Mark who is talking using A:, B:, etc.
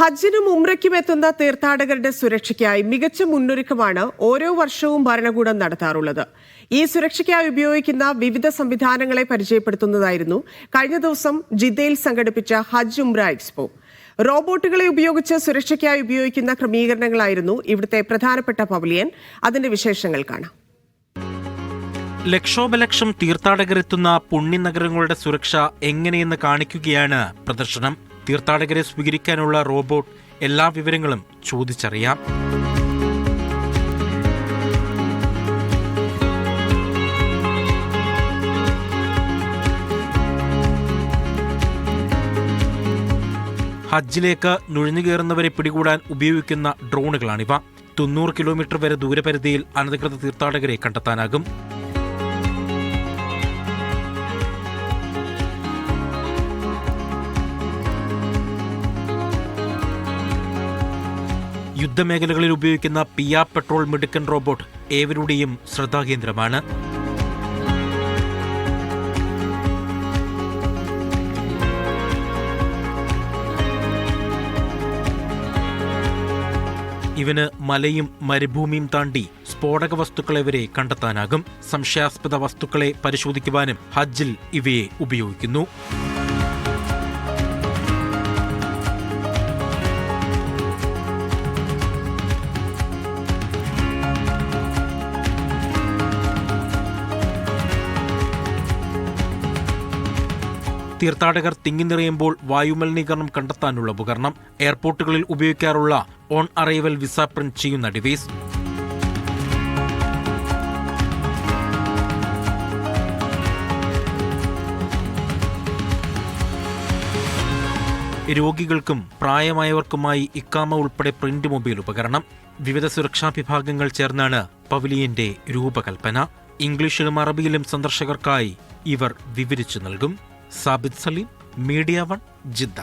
A: ഹജ്ജിനും ഉംറയ്ക്കും എത്തുന്ന തീർത്ഥാടകരുടെ സുരക്ഷയ്ക്കായി മികച്ച മുന്നൊരുക്കമാണ് ഓരോ വർഷവും ഭരണകൂടം നടത്താറുള്ളത്. ഈ സുരക്ഷയ്ക്കായി ഉപയോഗിക്കുന്ന വിവിധ സംവിധാനങ്ങളെ പരിചയപ്പെടുത്തുന്നതായിരുന്നു കഴിഞ്ഞ ദിവസം ജിദ്ദയിൽ സംഘടിപ്പിച്ച ഹജ്ജ് ഉംറ എക്സ്പോ. റോബോട്ടുകളെ ഉപയോഗിച്ച് സുരക്ഷയ്ക്കായി ഉപയോഗിക്കുന്ന ക്രമീകരണങ്ങളായിരുന്നു ഇവിടുത്തെ പ്രധാനപ്പെട്ട പവലിയൻ. അതിന്റെ വിശേഷങ്ങൾ കാണാം.
B: ലക്ഷോപലക്ഷം തീർത്ഥാടകരെത്തുന്ന പുണ്യനഗരങ്ങളുടെ സുരക്ഷ എങ്ങനെയെന്ന് കാണിക്കുകയാണ് പ്രദർശനം. തീർത്ഥാടകരെ സ്വീകരിക്കാനുള്ള റോബോട്ട് എല്ലാ വിവരങ്ങളും ചോദിച്ചറിയാം. ഹജ്ജിലേക്ക് നുഴഞ്ഞുകയറുന്നവരെ പിടികൂടാൻ ഉപയോഗിക്കുന്ന ഡ്രോണുകളാണിവ. തൊണ്ണൂറ് കിലോമീറ്റർ വരെ ദൂരപരിധിയിൽ അനധികൃത തീർത്ഥാടകരെ കണ്ടെത്താനാകും. യുദ്ധമേഖലകളിൽ ഉപയോഗിക്കുന്ന പിയ പെട്രോൾ മിടുക്കൻ റോബോട്ട് ഏവരുടെയും ശ്രദ്ധാകേന്ദ്രമാണ്. ഇവന് മലയും മരുഭൂമിയും താണ്ടി സ്ഫോടക വസ്തുക്കളെ വരെ കണ്ടെത്താനാകും. സംശയാസ്പദ വസ്തുക്കളെ പരിശോധിക്കുവാനും ഹജ്ജിൽ ഇവയെ ഉപയോഗിക്കുന്നു. തീർത്ഥാടകർ തിങ്ങി നിറയുമ്പോൾ വായുമലിനീകരണം കണ്ടെത്താനുള്ള ഉപകരണം. എയർപോർട്ടുകളിൽ ഉപയോഗിക്കാറുള്ള ഓൺ അറൈവൽ വിസ പ്രിന്റ് ചെയ്യുന്ന ഡിവൈസ്. രോഗികൾക്കും പ്രായമായവർക്കുമായി ഇക്കാമ ഉൾപ്പെടെ പ്രിന്റ് മൊബൈൽ ഉപകരണം. വിവിധ സുരക്ഷാ വിഭാഗങ്ങൾ ചേർന്നാണ് പവലിയന്റെ രൂപകൽപ്പന. ഇംഗ്ലീഷിലും അറബിയിലും സന്ദർശകർക്കായി ഇവർ വിവരിച്ചു നൽകും. Sabith Saleem media one Jeddah.